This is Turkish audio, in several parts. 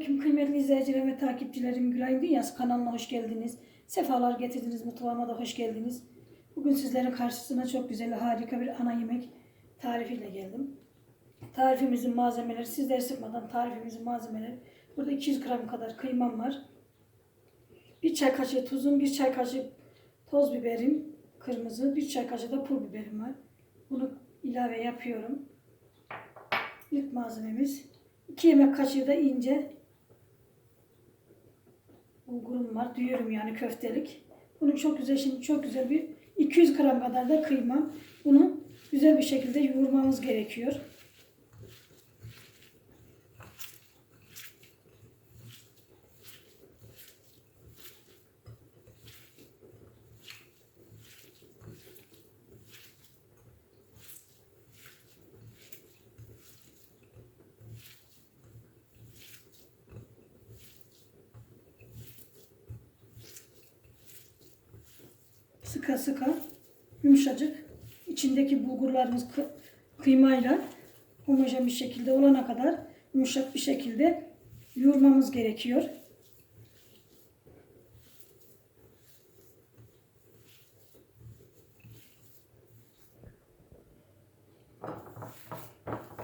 Selamünaleyküm kıymetli izleyicilerim ve takipçilerim. Gülay'ın Dünyası kanalına hoş geldiniz. Sefalar getirdiniz, mutfağıma da hoş geldiniz. Bugün sizlerin karşısına çok güzel, harika bir ana yemek tarifiyle geldim. Tarifimizin malzemeleri, sizleri sıkmadan tarifimizin malzemeleri. Burada 200 gram kadar kıymam var. Bir çay kaşığı tuzum, bir çay kaşığı toz biberim, kırmızı, bir çay kaşığı da pul biberim var. Bunu ilave yapıyorum. İlk malzememiz 2 yemek kaşığı da ince bulgurum var. Duyuyorum yani köftelik. Bunu çok güzel şimdi çok güzel bir 200 gram kadar da kıyma. Bunu güzel bir şekilde yoğurmamız gerekiyor. Sıka sıka yumuşacık içindeki bulgurlarımız kı- kıymayla homojen bir şekilde olana kadar yumuşak bir şekilde yoğurmamız gerekiyor.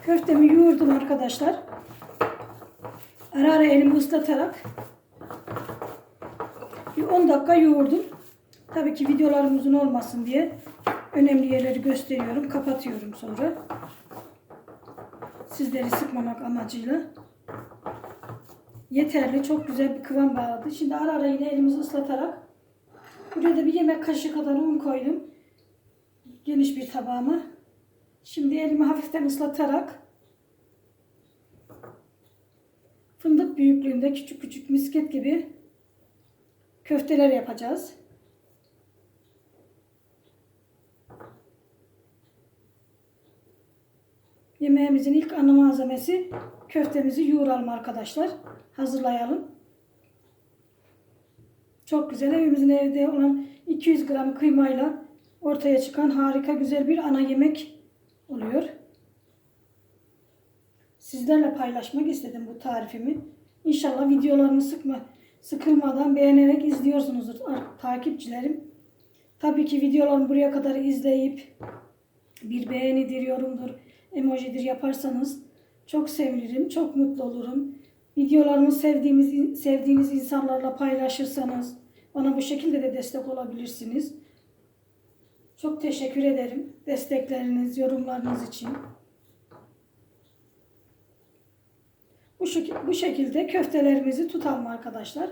Köftemi yoğurdum arkadaşlar. Ara ara elimi ıslatarak bir 10 dakika yoğurdum. Tabii ki videolarım uzun olmasın diye önemli yerleri gösteriyorum. Kapatıyorum sonra. Sizleri sıkmamak amacıyla. Yeterli. Çok güzel bir kıvam bağladı. Şimdi ara ara yine elimizi ıslatarak buraya da bir yemek kaşığı kadar un koydum. Geniş bir tabağıma. Şimdi elimi hafiften ıslatarak fındık büyüklüğünde küçük küçük misket gibi köfteler yapacağız. Yemeğimizin ilk ana malzemesi köftemizi yoğuralım arkadaşlar. Hazırlayalım. Çok güzel evimizin evde olan 200 gram kıymayla ortaya çıkan harika güzel bir ana yemek oluyor. Sizlerle paylaşmak istedim bu tarifimi. İnşallah videolarımı sıkma, sıkılmadan beğenerek izliyorsunuzdur takipçilerim. Tabii ki videolarımı buraya kadar izleyip bir beğenidir, yorumdur, emojidir yaparsanız çok sevinirim, çok mutlu olurum. Videolarımı sevdiğimiz, sevdiğiniz insanlarla paylaşırsanız bana bu şekilde de destek olabilirsiniz. Çok teşekkür ederim destekleriniz, yorumlarınız için. Bu, şek- bu şekilde köftelerimizi tutalım arkadaşlar.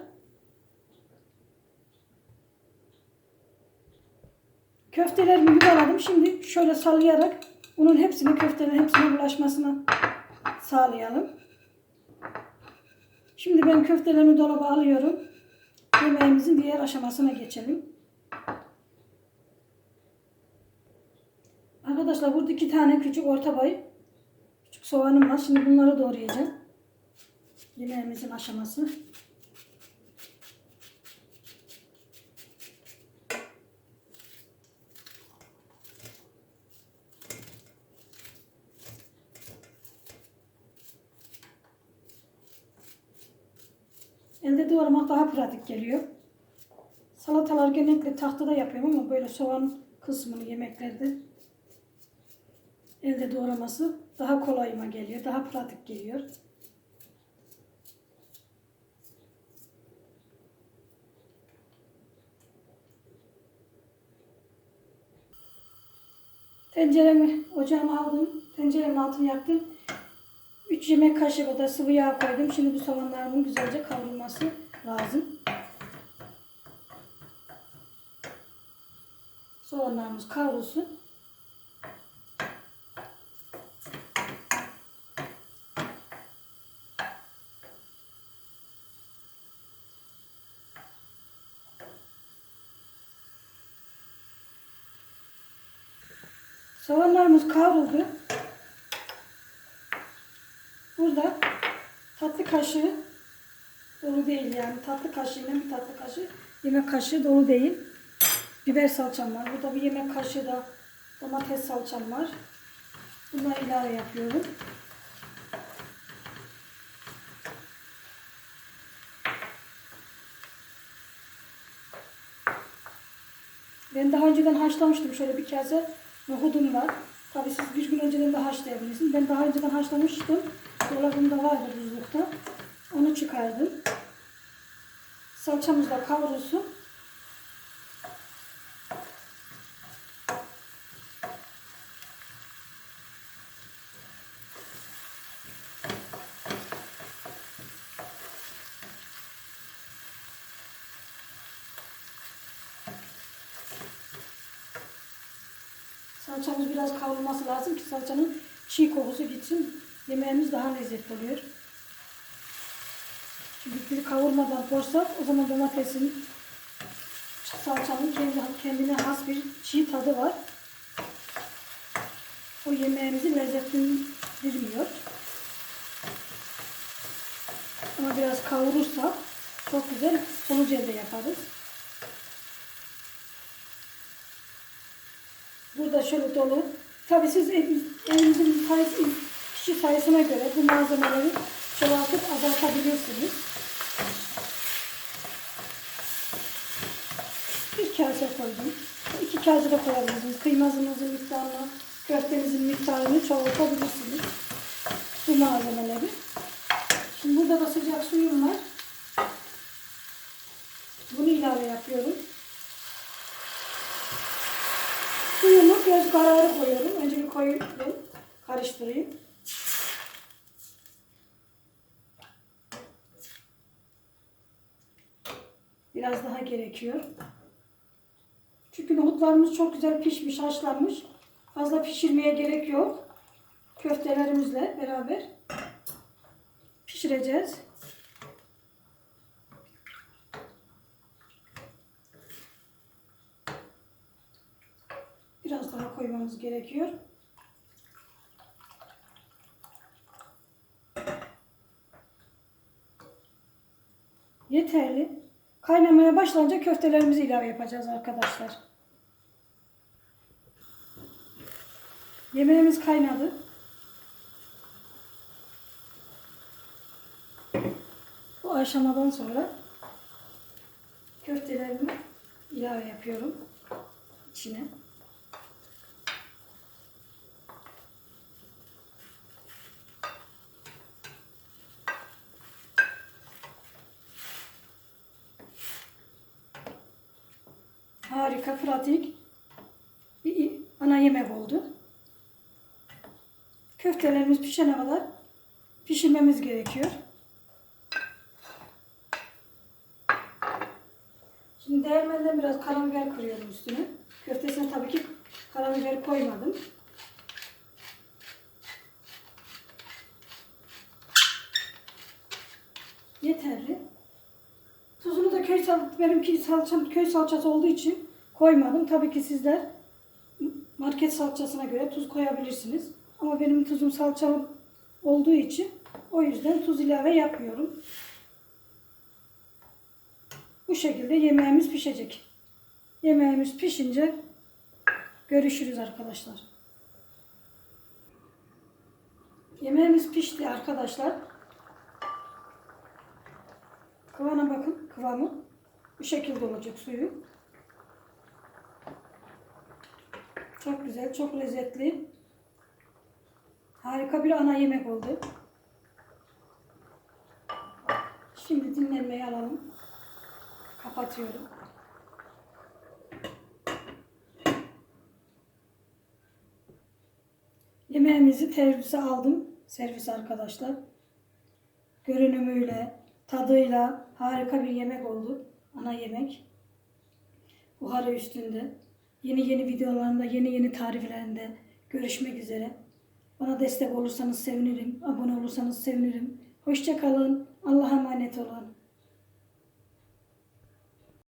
Köftelerimi yuvaladım. Şimdi şöyle sallayarak bunun hepsini köftelerin hepsine bulaşmasına sağlayalım. Şimdi ben köftelerimi dolaba alıyorum. Yemeğimizin diğer aşamasına geçelim. Arkadaşlar burada iki tane küçük orta boy küçük soğanım var. Şimdi bunları doğrayacağım. Yemeğimizin aşaması. Elde doğramak daha pratik geliyor. Salatalar genellikle tahtada yapıyorum ama böyle soğan kısmını yemeklerde elde doğraması daha kolayıma geliyor. Daha pratik geliyor. Tenceremi ocağıma aldım. Tenceremin altını yaktım. 3 yemek kaşığı kadar sıvı yağ koydum. Şimdi bu soğanlarımın güzelce kavrulması lazım. Soğanlarımız kavrulsun. Soğanlarımız kavruldu. Burada tatlı kaşığı dolu değil yani. Tatlı kaşığıyla bir tatlı kaşığı. Yemek kaşığı dolu değil. Biber salçam var. Burada bir yemek kaşığı da domates salçam var. Bunları ilave yapıyorum. Ben daha önceden haşlamıştım. Şöyle bir kase nohudum var. Tabi siz bir gün önceden de haşlayabilirsiniz. Ben daha önceden haşlamıştım. Dolabımda vardı buzlukta. Çıkardım. Salçamız da kavrulsun. Salçamız biraz kavrulması lazım ki salçanın çiğ kokusu gitsin. Yemeğimiz daha lezzetli oluyor. Kavurmadan koysak o zaman domatesin salçanın kendi, kendine has bir çiğ tadı var. O yemeğimizi lezzetlendirmiyor. Ama biraz kavurursak çok güzel sonuç elde yaparız. Burada şöyle dolu. Tabii siz ev- evinizin sayısı, kişi sayısına göre bu malzemeleri çoğaltıp azaltabilirsiniz. Kase koydum. İki kase de koyabilirsiniz. Kıymanızın miktarını, köftenizin miktarını çoğaltabilirsiniz. Bu malzemeleri. Şimdi burada da sıcak suyum var. Bunu ilave yapıyorum. Suyumu göz kararı koyuyorum. Önce bir koyayım, karıştırayım. Biraz daha gerekiyor. Çünkü nohutlarımız çok güzel pişmiş, haşlanmış. Fazla pişirmeye gerek yok. Köftelerimizle beraber pişireceğiz. Biraz daha koymamız gerekiyor. Yeterli. Kaynamaya başlayınca köftelerimizi ilave yapacağız arkadaşlar. Yemeğimiz kaynadı. Bu aşamadan sonra köftelerimi ilave yapıyorum içine. Pratik bir ana yemek oldu. Köftelerimiz pişene kadar pişirmemiz gerekiyor. Şimdi değirmenden biraz karabiber kırıyorum üstüne. Köftesine tabii ki karabiber koymadım. Yeterli. Tuzunu da köy sal benimki salçam köy salçası olduğu için koymadım. Tabii ki sizler market salçasına göre tuz koyabilirsiniz. Ama benim tuzum salçalı olduğu için o yüzden tuz ilave yapmıyorum. Bu şekilde yemeğimiz pişecek. Yemeğimiz pişince görüşürüz arkadaşlar. Yemeğimiz pişti arkadaşlar. Kıvana bakın kıvamı. Bu şekilde olacak suyu. Çok güzel, çok lezzetli. Harika bir ana yemek oldu. Şimdi dinlenmeye alalım. Kapatıyorum. Yemeğimizi servise aldım. Servis arkadaşlar. Görünümüyle, tadıyla harika bir yemek oldu. Ana yemek. Buharı üstünde. Yeni yeni videolarında, yeni yeni tariflerinde görüşmek üzere. Bana destek olursanız sevinirim. Abone olursanız sevinirim. Hoşçakalın. Allah'a emanet olun.